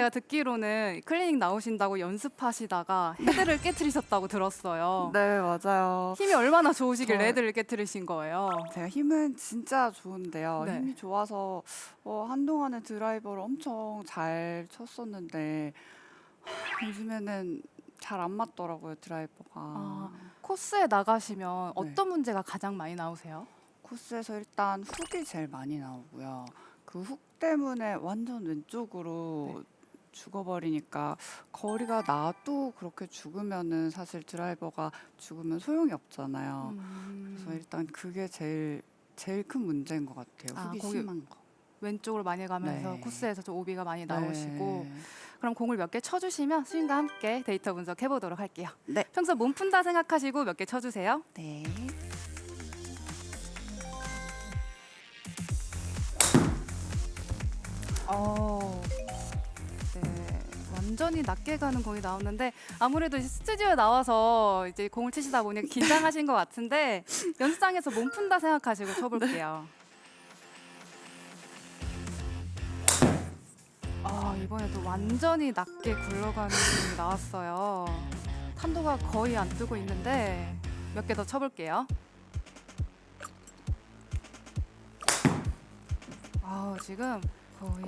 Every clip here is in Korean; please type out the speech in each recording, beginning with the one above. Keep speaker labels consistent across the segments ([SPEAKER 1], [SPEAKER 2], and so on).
[SPEAKER 1] 제가 듣기로는 클리닉 나오신다고 연습하시다가 헤드를 깨트리셨다고 들었어요.
[SPEAKER 2] 네, 맞아요.
[SPEAKER 1] 힘이 얼마나 좋으시길래
[SPEAKER 2] 저-
[SPEAKER 1] 헤드를 깨트리신 거예요?
[SPEAKER 2] 제가 힘은 진짜 좋은데요.
[SPEAKER 1] 네.
[SPEAKER 2] 힘이 좋아서 어, 한동안은 드라이버를 엄청 잘 쳤었는데 하, 요즘에는 잘 안 맞더라고요, 드라이버가.
[SPEAKER 1] 아, 코스에 나가시면
[SPEAKER 2] 네.
[SPEAKER 1] 어떤 문제가 가장 많이 나오세요?
[SPEAKER 2] 코스에서 일단 훅이 제일 많이 나오고요. 그 훅 때문에 완전 왼쪽으로
[SPEAKER 1] 네.
[SPEAKER 2] 죽어버리니까 거리가 나도 그렇게 죽으면은 사실 드라이버가 죽으면 소용이 없잖아요.
[SPEAKER 1] 음,
[SPEAKER 2] 그래서 일단 그게 제일 제일 큰 문제인 것 같아요.
[SPEAKER 1] 아,
[SPEAKER 2] 훅이
[SPEAKER 1] 거기
[SPEAKER 2] 심한 거.
[SPEAKER 1] 왼쪽으로 많이 가면서
[SPEAKER 2] 네.
[SPEAKER 1] 코스에서 좀 오비가 많이 나오시고
[SPEAKER 2] 네.
[SPEAKER 1] 그럼 공을 몇 개 쳐주시면 스윙과 함께 데이터 분석해 보도록 할게요.
[SPEAKER 2] 네.
[SPEAKER 1] 평소 몸 푼다 생각하시고 몇 개 쳐주세요.
[SPEAKER 2] 네.
[SPEAKER 1] 어, 네, 완전히 낮게 가는 공이 나오는데 아무래도 이제 스튜디오에 나와서 이제 공을 치시다 보니 긴장하신 것 같은데 연습장에서 몸 푼다 생각하시고 쳐볼게요. 아 이번에도 완전히 낮게 굴러가는 공이 나왔어요. 탄도가 거의 안 뜨고 있는데 몇 개 더 쳐볼게요. 아 지금 거의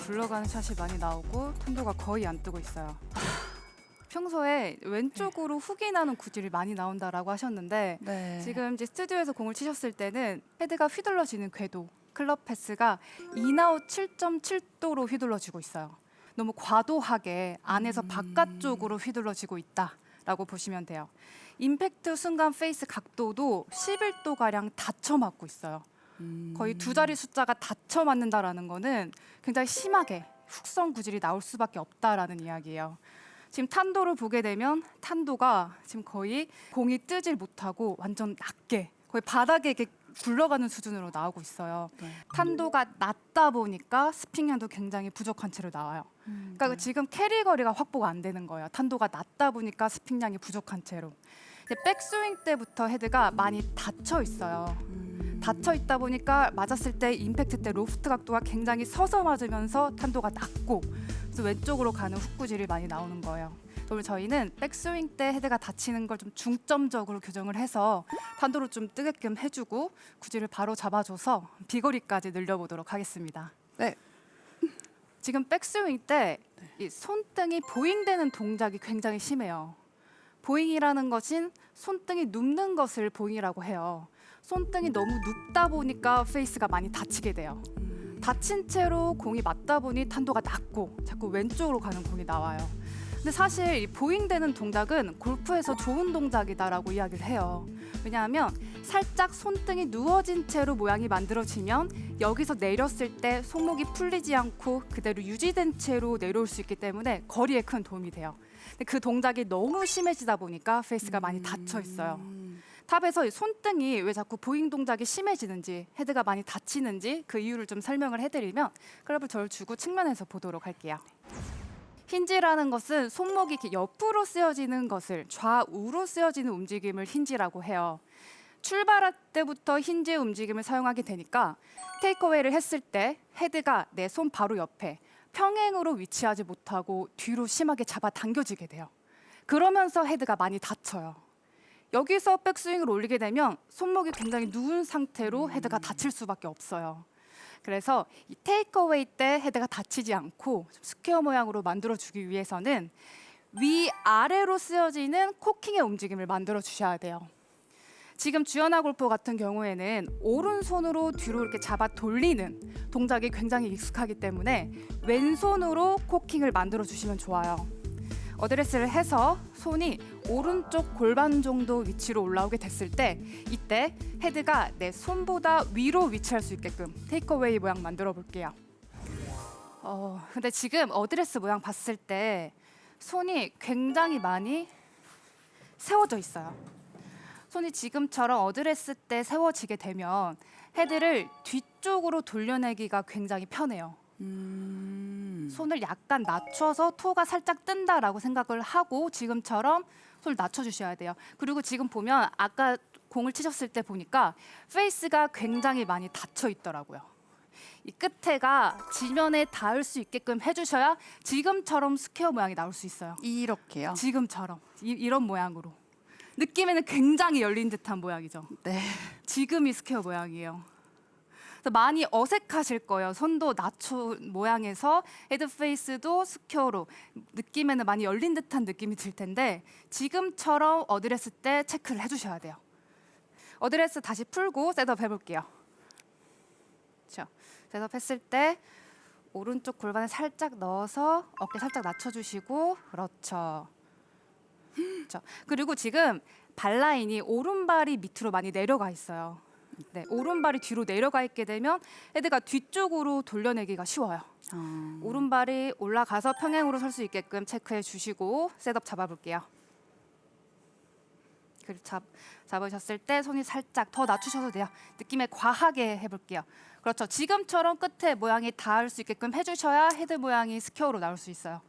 [SPEAKER 1] 굴러가는 샷이 많이 나오고 탄도가 거의 안 뜨고 있어요. 평소에 왼쪽으로 훅이 나는 구질이 많이 나온다라고 하셨는데
[SPEAKER 2] 네.
[SPEAKER 1] 지금 이제 스튜디오에서 공을 치셨을 때는 헤드가 휘둘러지는 궤도, 클럽 패스가 인아웃 7.7도로 휘둘러지고 있어요. 너무 과도하게 안에서
[SPEAKER 2] 음.
[SPEAKER 1] 바깥쪽으로 휘둘러지고 있다 라고 보시면 돼요. 임팩트 순간 페이스 각도도 11도 가량 닫혀 맞고 있어요.
[SPEAKER 2] 음.
[SPEAKER 1] 거의 두 자리 숫자가 닫혀 맞는다라는 거는 굉장히 심하게 훅성 구질이 나올 수밖에 없다라는 이야기예요. 지금 탄도를 보게 되면 탄도가 지금 거의 공이 뜨질 못하고 완전 낮게 거의 바닥에 이렇게 굴러가는 수준으로 나오고 있어요.
[SPEAKER 2] 네.
[SPEAKER 1] 탄도가 낮다 보니까 스핀량도 굉장히 부족한 채로 나와요.
[SPEAKER 2] 음,
[SPEAKER 1] 그러니까 지금 캐리 거리가 확보가 안 되는 거예요. 탄도가 낮다 보니까 스핀량이 부족한 채로. 백스윙 때부터 헤드가 많이 닫혀 있어요.
[SPEAKER 2] 음.
[SPEAKER 1] 닫혀 있다 보니까 맞았을 때 임팩트 때 로프트 각도가 굉장히 서서 맞으면서 탄도가 낮고 그래서 왼쪽으로 가는 훅구질이 많이 나오는 거예요. 그럼 저희는 백스윙 때 헤드가 닫히는 걸 좀 중점적으로 교정을 해서 탄도를 좀 뜨게끔 해주고 구질을 바로 잡아줘서 비거리까지 늘려보도록 하겠습니다.
[SPEAKER 2] 네.
[SPEAKER 1] 지금 백스윙 때 이 손등이 보잉되는 동작이 굉장히 심해요. 보잉이라는 것은 손등이 눕는 것을 보잉이라고 해요. 손등이 너무 눕다 보니까 페이스가 많이 다치게 돼요.
[SPEAKER 2] 음.
[SPEAKER 1] 다친 채로 공이 맞다 보니 탄도가 낮고 자꾸 왼쪽으로 가는 공이 나와요. 근데 사실 이 보잉되는 동작은 골프에서 좋은 동작이다라고 이야기를 해요. 왜냐하면 살짝 손등이 누워진 채로 모양이 만들어지면 여기서 내렸을 때 손목이 풀리지 않고 그대로 유지된 채로 내려올 수 있기 때문에 거리에 큰 도움이 돼요. 근데 그 동작이 너무 심해지다 보니까 페이스가 많이 닫혀 있어요.
[SPEAKER 2] 음.
[SPEAKER 1] 탑에서 이 손등이 왜 자꾸 보잉 동작이 심해지는지 헤드가 많이 다치는지 그 이유를 좀 설명을 해드리면 클럽을 저를 주고 측면에서 보도록 할게요. 힌지라는 것은 손목이 이렇게 옆으로 쓰여지는 것을 좌우로 쓰여지는 움직임을 힌지라고 해요. 출발할 때부터 힌지의 움직임을 사용하게 되니까 테이크어웨이를 했을 때 헤드가 내 손 바로 옆에 평행으로 위치하지 못하고 뒤로 심하게 잡아 당겨지게 돼요. 그러면서 헤드가 많이 다쳐요. 여기서 백스윙을 올리게 되면 손목이 굉장히 누운 상태로 헤드가 다칠 수밖에 없어요. 그래서 이 테이크어웨이 때 헤드가 다치지 않고 좀 스퀘어 모양으로 만들어 주기 위해서는 위 아래로 쓰여지는 코킹의 움직임을 만들어 주셔야 돼요. 지금 주연아 골프 같은 경우에는 오른손으로 뒤로 이렇게 잡아 돌리는 동작이 굉장히 익숙하기 때문에 왼손으로 코킹을 만들어 주시면 좋아요. 어드레스를 해서 손이 오른쪽 골반 정도 위치로 올라오게 됐을 때 이때 헤드가 내 손보다 위로 위치할 수 있게끔 테이크어웨이 모양 만들어 볼게요. 어, 근데 지금 어드레스 모양 봤을 때 손이 굉장히 많이 세워져 있어요. 손이 지금처럼 어드레스 때 세워지게 되면 헤드를 뒤쪽으로 돌려내기가 굉장히 편해요.
[SPEAKER 2] 음.
[SPEAKER 1] 손을 약간 낮춰서 토가 살짝 뜬다라고 생각을 하고 지금처럼 손을 낮춰주셔야 돼요. 그리고 지금 보면 아까 공을 치셨을 때 보니까 페이스가 굉장히 많이 닫혀 있더라고요. 이 끝에가 지면에 닿을 수 있게끔 해주셔야 지금처럼 스퀘어 모양이 나올 수 있어요.
[SPEAKER 2] 이렇게요.
[SPEAKER 1] 지금처럼 이, 이런 모양으로 느낌에는 굉장히 열린 듯한 모양이죠.
[SPEAKER 2] 네.
[SPEAKER 1] 지금이 스퀘어 모양이에요. 그래서 많이 어색하실 거예요. 손도 나초 모양에서 헤드 페이스도 스퀘어로 느낌에는 많이 열린 듯한 느낌이 들 텐데 지금처럼 어드레스 때 체크를 해주셔야 돼요. 어드레스 다시 풀고 셋업 해볼게요. 그렇죠. 셋업 했을 때 오른쪽 골반에 살짝 넣어서 어깨 살짝 낮춰주시고 그렇죠. 그렇죠. 그리고 지금 발 라인이 오른발이 밑으로 많이 내려가 있어요. 네, 오른발이 뒤로 내려가 있게 되면 헤드가 뒤쪽으로 돌려내기가 쉬워요.
[SPEAKER 2] 아,
[SPEAKER 1] 오른발이 올라가서 평행으로 설 수 있게끔 체크해 주시고 셋업 잡아볼게요. 그리고 잡, 잡으셨을 때 손이 살짝 더 낮추셔도 돼요. 느낌에 과하게 해볼게요. 그렇죠. 지금처럼 끝에 모양이 닿을 수 있게끔 해주셔야 헤드 모양이 스퀘어로 나올 수 있어요.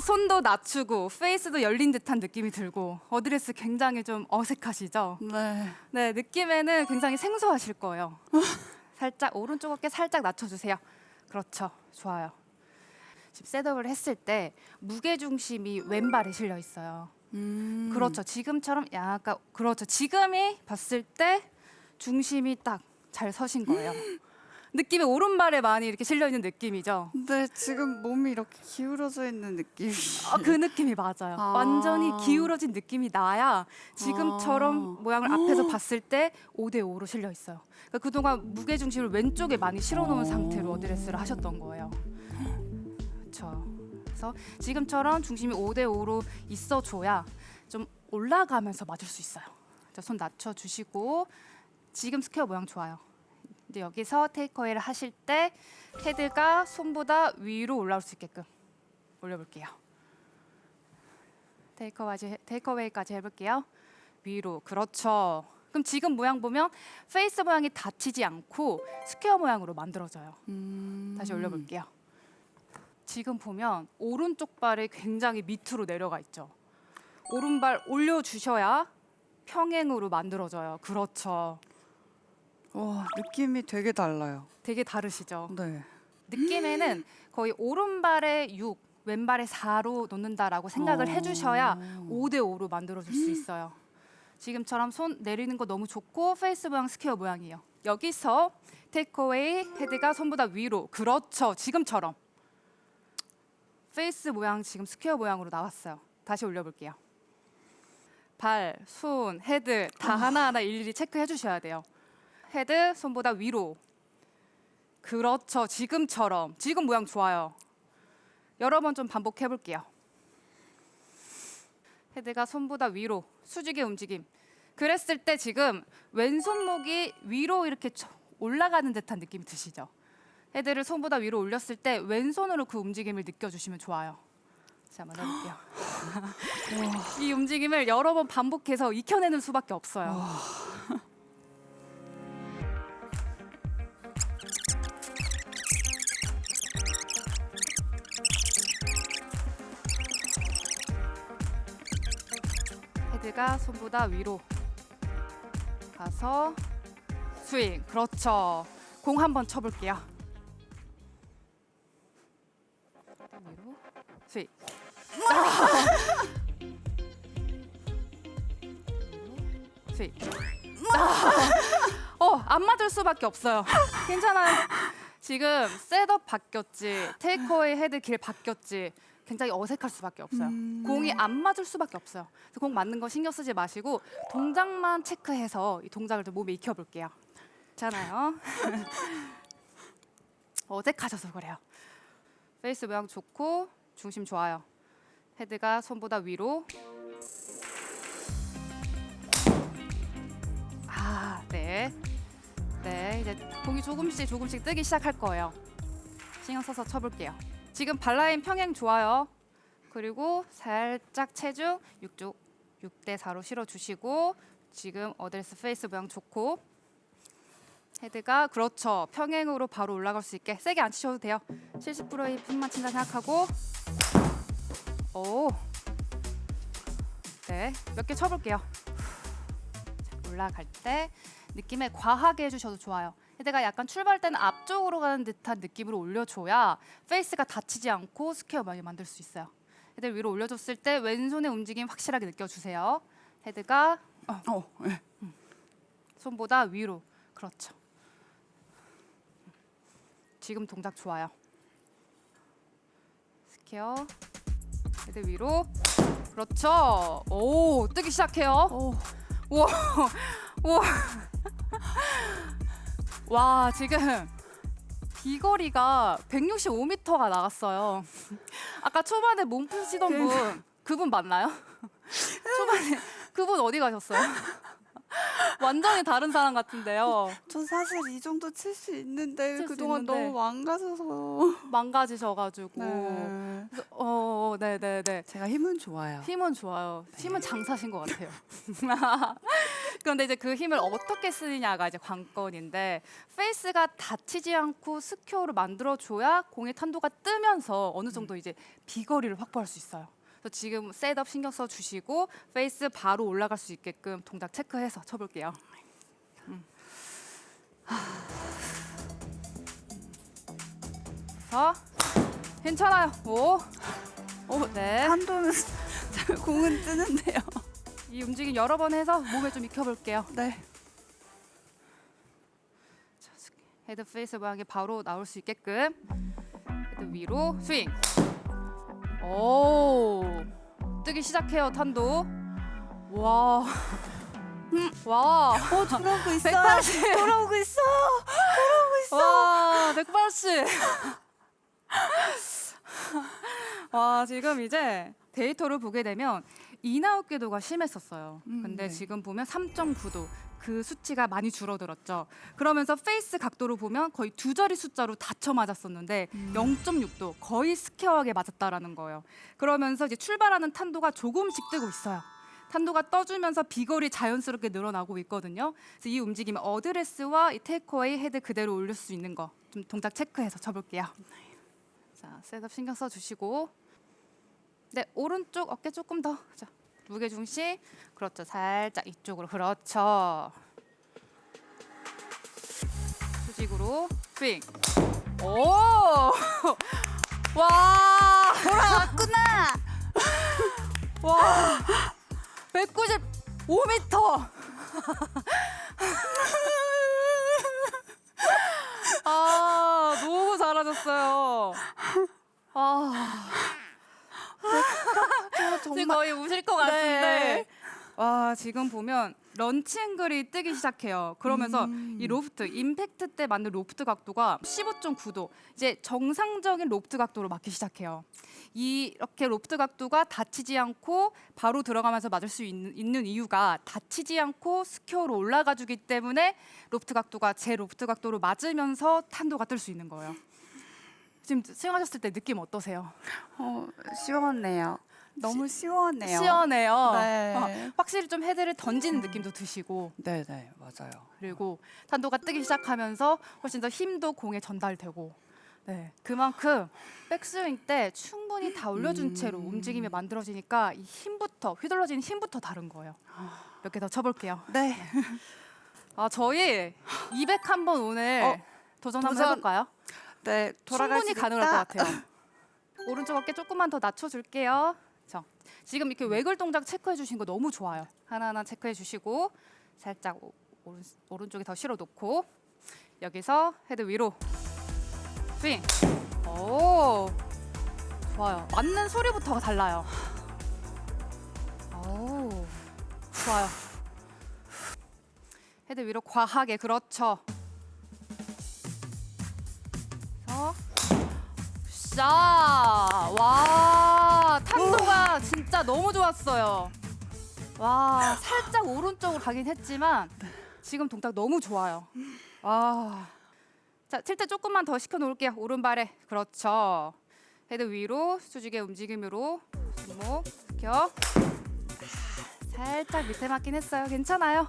[SPEAKER 1] 손도 낮추고 페이스도 열린 듯한 느낌이 들고 어드레스 굉장히 좀 어색하시죠?
[SPEAKER 2] 네.
[SPEAKER 1] 네, 느낌에는 굉장히 생소하실 거예요. 살짝 오른쪽 어깨 살짝 낮춰주세요. 그렇죠, 좋아요. 지금 셋업을 했을 때 무게 중심이 왼발에 실려 있어요.
[SPEAKER 2] 음.
[SPEAKER 1] 그렇죠, 지금처럼 약간 그렇죠. 지금이 봤을 때 중심이 딱 잘 서신 거예요. 느낌이 오른발에 많이 이렇게 실려 있는 느낌이죠.
[SPEAKER 2] 네, 지금 몸이 이렇게 기울어져 있는 느낌이.
[SPEAKER 1] 아, 그 느낌이 맞아요.
[SPEAKER 2] 아.
[SPEAKER 1] 완전히 기울어진 느낌이 나야 지금처럼
[SPEAKER 2] 아.
[SPEAKER 1] 모양을 앞에서 봤을 때 5대 5로 실려 있어요. 그러니까 그동안 무게 중심을 왼쪽에 많이 실어 놓은
[SPEAKER 2] 어.
[SPEAKER 1] 상태로 어드레스를 하셨던 거예요. 그렇죠. 그래서 지금처럼 중심이 5대 5로 있어 줘야 좀 올라가면서 맞을 수 있어요. 자, 손 낮춰 주시고 지금 스퀘어 모양 좋아요. 이제 여기서 테이크어웨이를 하실 때 헤드가 손보다 위로 올라올 수 있게끔 올려볼게요. 테이크어웨이, 테이크어웨이까지 해볼게요. 위로, 그렇죠. 그럼 지금 모양 보면 페이스 모양이 닫히지 않고 스퀘어 모양으로 만들어져요.
[SPEAKER 2] 음.
[SPEAKER 1] 다시 올려볼게요. 지금 보면 오른쪽 발이 굉장히 밑으로 내려가 있죠. 오른발 올려주셔야 평행으로 만들어져요. 그렇죠.
[SPEAKER 2] 와, 느낌이 되게 달라요.
[SPEAKER 1] 되게 다르시죠.
[SPEAKER 2] 네.
[SPEAKER 1] 느낌에는 거의 오른발에 6, 왼발에 4로 놓는다라고 생각을
[SPEAKER 2] 어.
[SPEAKER 1] 해주셔야 5대 5로 만들어줄 수 있어요. 지금처럼 손 내리는 거 너무 좋고 페이스 모양 스퀘어 모양이에요. 여기서 테이크어웨이 헤드가 손보다 위로 그렇죠. 지금처럼 페이스 모양 지금 스퀘어 모양으로 나왔어요. 다시 올려볼게요. 발, 손, 헤드 다 하나하나 일일이 체크해 주셔야 돼요. 헤드 손보다 위로 그렇죠. 지금처럼. 지금 모양 좋아요. 여러 번 좀 반복해 볼게요. 헤드가 손보다 위로 수직의 움직임. 그랬을 때 지금 왼손목이 위로 이렇게 쳐- 올라가는 듯한 느낌이 드시죠? 헤드를 손보다 위로 올렸을 때 왼손으로 그 움직임을 느껴주시면 좋아요. 자, 한번 해볼게요. 이 움직임을 여러 번 반복해서 익혀내는 수밖에 없어요. 헤드가 손보다 위로 가서 스윙. 그렇죠. 공 한번 쳐볼게요. 위로 스윙. 위로, 스윙. 어, 안 맞을 수밖에 없어요. 괜찮아요. 지금 셋업 바뀌었지, 테이크어웨이 헤드 길 바뀌었지. 굉장히 어색할 수밖에 없어요. 공이 안 맞을 수밖에 없어요. 그래서 공 맞는 거 신경 쓰지 마시고 동작만 체크해서 이 동작을 좀 몸에 익혀볼게요. 괜찮아요. 어색하셔서 그래요. 페이스 모양 좋고 중심 좋아요. 헤드가 손보다 위로. 아, 네. 네, 이제 공이 조금씩 조금씩 뜨기 시작할 거예요. 신경 써서 쳐볼게요. 지금 발라인 평행 좋아요. 그리고 살짝 체중 6쪽 6대 4로 실어 주시고 지금 어드레스 페이스 모양 좋고 헤드가 그렇죠. 평행으로 바로 올라갈 수 있게 세게 안 치셔도 돼요. 70%의 핀만 친다 생각하고 오. 네, 몇 개 쳐볼게요. 자, 올라갈 때 느낌에 과하게 해주셔도 좋아요. 헤드가 약간 출발 때는 앞쪽으로 가는 듯한 느낌으로 올려줘야 페이스가 다치지 않고 스퀘어 많이 만들 수 있어요. 헤드 위로 올려줬을 때 왼손의 움직임 확실하게 느껴주세요. 헤드가
[SPEAKER 2] 어, 네.
[SPEAKER 1] 손보다 위로. 그렇죠. 지금 동작 좋아요. 스퀘어. 헤드 위로. 그렇죠. 오, 뜨기 시작해요.
[SPEAKER 2] 오,
[SPEAKER 1] 우와. 우와. 와, 지금 비거리가 165m가 나갔어요. 아까 초반에 몸 푸시던 분, 그분 맞나요? 초반에 그분 어디 가셨어요? 완전히 다른 사람 같은데요.
[SPEAKER 2] 전 사실 이 정도 칠 수 있는데
[SPEAKER 1] 칠수
[SPEAKER 2] 그동안
[SPEAKER 1] 있는데.
[SPEAKER 2] 너무 망가져서.
[SPEAKER 1] 망가지셔가지고.
[SPEAKER 2] 네.
[SPEAKER 1] 그래서, 어, 네, 네, 네.
[SPEAKER 2] 제가 힘은 좋아요.
[SPEAKER 1] 힘은 좋아요. 힘은 장사신 것 같아요. 그런데 이제 그 힘을 어떻게 쓰느냐가 이제 관건인데 페이스가 다치지 않고 스퀘어를 만들어줘야 공의 탄도가 뜨면서 어느 정도 이제 비거리를 확보할 수 있어요. 그래서 지금 셋업 신경 써 주시고 페이스 바로 올라갈 수 있게끔 동작 체크해서 쳐볼게요. 음. 하. 자, 괜찮아요. 오, 오, 네.
[SPEAKER 2] 한도는 잘 공은 뜨는데요.
[SPEAKER 1] 이 움직임 여러 번 해서 몸에 좀 익혀볼게요.
[SPEAKER 2] 네.
[SPEAKER 1] 헤드 페이스 모양이 바로 나올 수 있게끔 헤드 위로 스윙. 오 뜨기 시작해요 탄도. 와. 음, 와.
[SPEAKER 2] 어, 돌아오고 있어.
[SPEAKER 1] 180.
[SPEAKER 2] 돌아오고 있어.
[SPEAKER 1] 와, 180. 와, 지금 이제 데이터를 보게 되면 인아웃 궤도가 심했었어요.
[SPEAKER 2] 음,
[SPEAKER 1] 근데
[SPEAKER 2] 네.
[SPEAKER 1] 지금 보면 3.9도 그 수치가 많이 줄어들었죠. 그러면서 페이스 각도로 보면 거의 두 자리 숫자로 다쳐 맞았었는데 0.6도 거의 스퀘어하게 맞았다라는 거예요. 그러면서 이제 출발하는 탄도가 조금씩 뜨고 있어요. 탄도가 떠주면서 비거리 자연스럽게 늘어나고 있거든요. 그래서 이 움직임 어드레스와 이 테이크어웨이 헤드 그대로 올릴 수 있는 거 좀 동작 체크해서 쳐볼게요. 자, 셋업 신경 써주시고 네 오른쪽 어깨 조금 더 자, 무게 중심? 그렇죠. 살짝 이쪽으로. 그렇죠. 수직으로. 스윙. 오 와!
[SPEAKER 2] 돌아왔구나.
[SPEAKER 1] 와! 195m 아 너무 잘하셨어요. 아.
[SPEAKER 2] 저
[SPEAKER 1] 지금
[SPEAKER 2] 정말
[SPEAKER 1] 거의 우실 것 같은데
[SPEAKER 2] 네.
[SPEAKER 1] 와 지금 보면 런치 앵글이 뜨기 시작해요 그러면서
[SPEAKER 2] 음.
[SPEAKER 1] 이 로프트 임팩트 때 맞는 로프트 각도가 15.9도 이제 정상적인 로프트 각도로 맞기 시작해요 이 이렇게 로프트 각도가 다치지 않고 바로 들어가면서 맞을 수 있는, 있는 이유가 다치지 않고 스퀘어로 올라가 주기 때문에 로프트 각도가 제 로프트 각도로 맞으면서 탄도가 뜰 수 있는 거예요 지금 수영하셨을 때 느낌 어떠세요?
[SPEAKER 2] 어, 시원해요. 너무 시원해요.
[SPEAKER 1] 시원해요.
[SPEAKER 2] 네.
[SPEAKER 1] 어, 확실히 좀 헤드를 던지는 느낌도 드시고
[SPEAKER 2] 네, 네, 맞아요.
[SPEAKER 1] 그리고 탄도가 뜨기 시작하면서 훨씬 더 힘도 공에 전달되고 네 그만큼 백스윙 때 충분히 다 올려준
[SPEAKER 2] 음.
[SPEAKER 1] 채로 움직임이 만들어지니까 이 힘부터 휘둘러지는 힘부터 다른 거예요. 몇 개 더 쳐볼게요.
[SPEAKER 2] 네.
[SPEAKER 1] 아 저희 200 한번 오늘
[SPEAKER 2] 어,
[SPEAKER 1] 도전 한번
[SPEAKER 2] 도전
[SPEAKER 1] 해볼까요?
[SPEAKER 2] 네,
[SPEAKER 1] 충분히 가능할 것
[SPEAKER 2] 돌아가시겠다.
[SPEAKER 1] 같아요. 오른쪽 어깨 조금만 더 낮춰줄게요. 자, 지금 이렇게 외글 동작 체크해 주신 거 너무 좋아요. 하나하나 체크해 주시고 살짝 오, 오른, 오른쪽에 더 실어 놓고 여기서 헤드 위로 스윙. 오, 좋아요. 맞는 소리부터가 달라요. 오, 좋아요. 헤드 위로 과하게 그렇죠. 자, 와, 탄도가 진짜 너무 좋았어요. 와, 살짝 오른쪽으로 가긴 했지만 지금 동작 너무 좋아요. 와. 자, 칠 때 조금만 더 시켜 놓을게요. 오른발에. 그렇죠. 헤드 위로 수직의 움직임으로 손목. 아, 살짝 밑에 맞긴 했어요. 괜찮아요.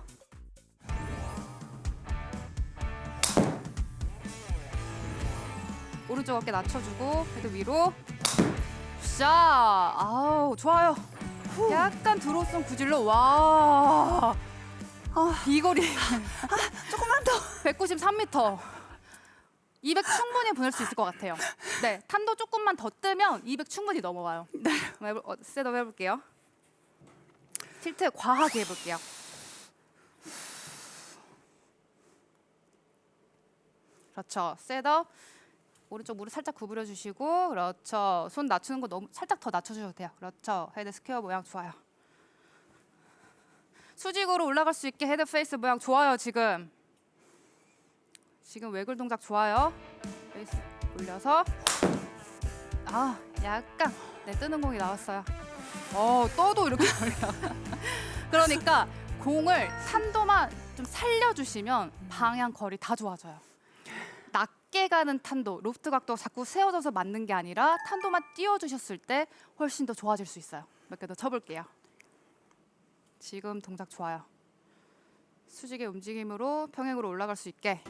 [SPEAKER 1] 오른쪽 어깨 낮춰주고 헤드 위로 자 아우 좋아요 약간 드로슨 구질러 와
[SPEAKER 2] 아.
[SPEAKER 1] 비거리
[SPEAKER 2] 조금만 더.
[SPEAKER 1] 193m. 200 충분히 보낼 수 있을 것 같아요. 네, 탄도 조금만 더 뜨면 200 충분히 넘어와요. 네. 해볼, 어, 셋업 해볼게요. 틸트 과하게 해볼게요. 그렇죠. 셋업. 오른쪽 무릎 살짝 구부려 주시고 그렇죠. 손 낮추는 거 너무 살짝 더 낮춰 주셔도 돼요. 그렇죠. 헤드 스퀘어 모양 좋아요. 수직으로 올라갈 수 있게 헤드 페이스 모양 좋아요, 지금. 지금 외굴 동작 좋아요. 페이스 올려서 아, 약간 네, 뜨는 공이 나왔어요. 어, 떠도 이렇게 걸려. 그러니까 공을 탄도만 좀 살려 주시면 방향 거리 다 좋아져요. 낮게 가는 탄도, 로프트 각도 자꾸 세워져서 맞는 게 아니라 탄도만 띄워 주셨을 때 훨씬 더 좋아질 수 있어요. 몇 개 더 쳐볼게요. 지금 동작 좋아요. 수직의 움직임으로 평행으로 올라갈 수 있게.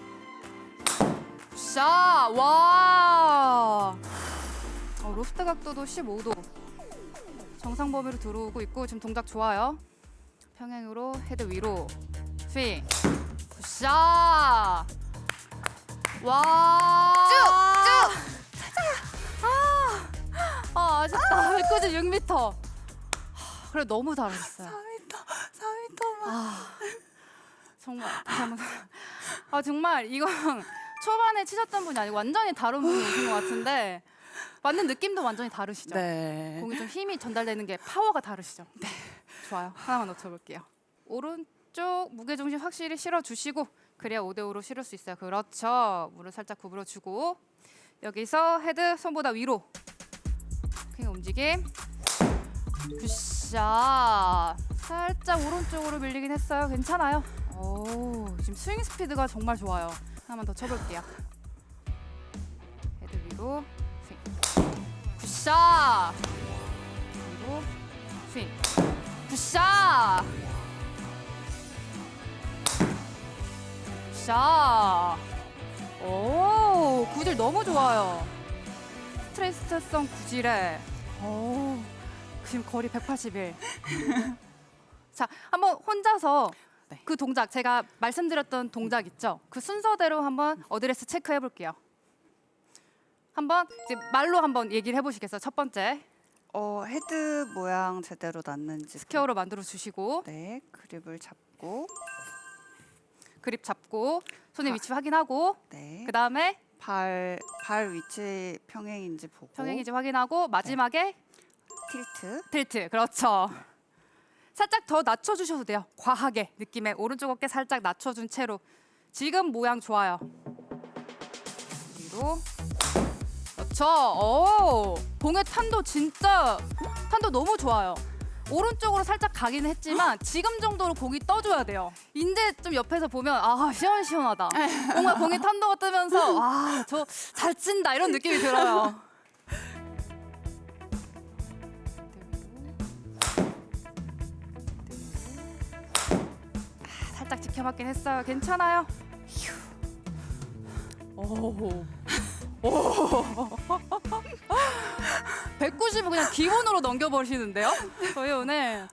[SPEAKER 1] 샤! 와! 어, 로프트 각도도 15도. 정상 범위로 들어오고 있고 지금 동작 좋아요. 평행으로 헤드 위로 스윙. 샤! 와! 쭉! 쭉! 아! 아, 아쉽다. 196m. 그래 너무 잘하셨어요.
[SPEAKER 2] 4m, 4m만.
[SPEAKER 1] 아 정말 다시 한번 아 정말 이건 초반에 치셨던 분이 아니고 완전히 다른 분이 오신 것 같은데 맞는 느낌도 완전히 다르시죠?
[SPEAKER 2] 네.
[SPEAKER 1] 공이 좀 힘이 전달되는 게 파워가 다르시죠? 네. 좋아요. 하나만 넣쳐볼게요. 오른쪽 무게 중심 확실히 실어주시고 그래야 5대 5로 실을 수 있어요. 그렇죠. 무릎 살짝 구부려주고 여기서 헤드 손보다 위로 킹 움직임. 굿샷. 살짝 오른쪽으로 밀리긴 했어요. 괜찮아요. 오, 지금 스윙 스피드가 정말 좋아요. 하나만 더 쳐볼게요. 헤드 위로 스윙. 굿샷. 그리고 스윙. 굿샷. 샷. 오, 구질 너무 좋아요. 스트레스성 구질에. 오, 지금 거리 181. 자, 한번 혼자서
[SPEAKER 2] 네.
[SPEAKER 1] 그 동작 제가 말씀드렸던 동작 있죠? 그 순서대로 한번 어드레스 체크해 볼게요. 한번 이제 말로 한번 얘기를 해보시겠어요? 첫 번째
[SPEAKER 2] 어, 헤드 모양 제대로 났는지.
[SPEAKER 1] 스퀘어로 만들어 주시고
[SPEAKER 2] 네, 그립을 잡고.
[SPEAKER 1] 그립 잡고 손의
[SPEAKER 2] 아.
[SPEAKER 1] 위치 확인하고
[SPEAKER 2] 네.
[SPEAKER 1] 그 다음에
[SPEAKER 2] 발, 발 위치 평행인지 보고.
[SPEAKER 1] 평행인지 확인하고 마지막에
[SPEAKER 2] 틸트.
[SPEAKER 1] 틸트 그렇죠. 살짝 더 낮춰주셔도 돼요. 과하게 느낌에 오른쪽 어깨 살짝 낮춰준 채로 지금 모양 좋아요. 위로 그렇죠. 오 공의 탄도 진짜 탄도 너무 좋아요. 오른쪽으로 살짝 가기는 했지만 지금 정도로 공이 떠줘야 돼요. 이제 좀 옆에서 보면 아 시원시원하다. 뭔가 공의 탄도가 뜨면서 아저 잘 친다 이런 느낌이 들어요. 아, 살짝 지켜맞긴 했어요. 괜찮아요. 휴. 오. 오. 190은 그냥 기본으로 넘겨버리시는데요? 저희 오늘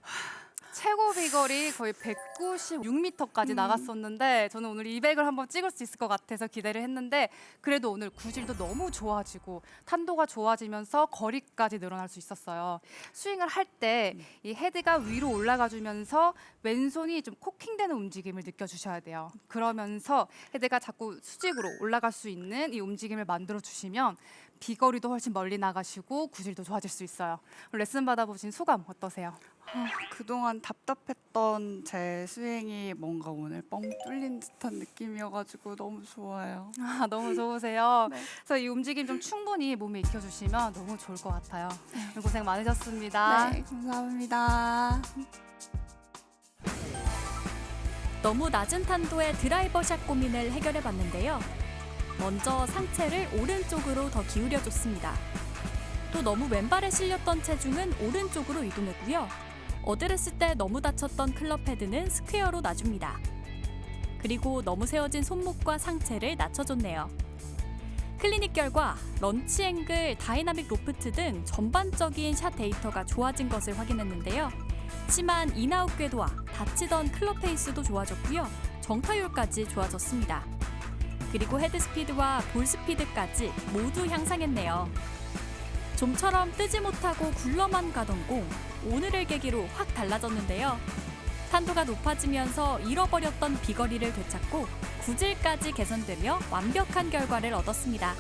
[SPEAKER 1] 최고 비거리 거의 196m까지 나갔었는데 저는 오늘 200을 한번 찍을 수 있을 것 같아서 기대를 했는데 그래도 오늘 구질도 너무 좋아지고 탄도가 좋아지면서 거리까지 늘어날 수 있었어요. 스윙을 할 때 이 헤드가 위로 올라가 주면서 왼손이 좀 코킹되는 움직임을 느껴주셔야 돼요. 그러면서 헤드가 자꾸 수직으로 올라갈 수 있는 이 움직임을 만들어 주시면 비거리도 훨씬 멀리 나가시고 구질도 좋아질 수 있어요. 레슨 받아보신 소감 어떠세요?
[SPEAKER 2] 아, 그동안 답답했던 제 스윙이 뭔가 오늘 뻥 뚫린 듯한 느낌이어가지고 너무 좋아요.
[SPEAKER 1] 아, 너무 좋으세요.
[SPEAKER 2] 네.
[SPEAKER 1] 그래서 이 움직임 좀 충분히 몸에 익혀주시면 너무 좋을 것 같아요. 오늘 고생 많으셨습니다.
[SPEAKER 2] 네, 감사합니다.
[SPEAKER 3] 너무 낮은 탄도의 드라이버 샷 고민을 해결해 봤는데요. 먼저 상체를 오른쪽으로 더 기울여 줬습니다. 또 너무 왼발에 실렸던 체중은 오른쪽으로 이동했고요. 어드레스 때 너무 다쳤던 클럽 헤드는 스퀘어로 놔줍니다. 그리고 너무 세워진 손목과 상체를 낮춰줬네요. 클리닉 결과 런치 앵글, 다이나믹 로프트 등 전반적인 샷 데이터가 좋아진 것을 확인했는데요. 심한 인아웃 궤도와 다치던 클럽 페이스도 좋아졌고요. 정타율까지 좋아졌습니다. 그리고 헤드 스피드와 볼 스피드까지 모두 향상했네요. 좀처럼 뜨지 못하고 굴러만 가던 공, 오늘을 계기로 확 달라졌는데요. 탄도가 높아지면서 잃어버렸던 비거리를 되찾고 구질까지 개선되며 완벽한 결과를 얻었습니다.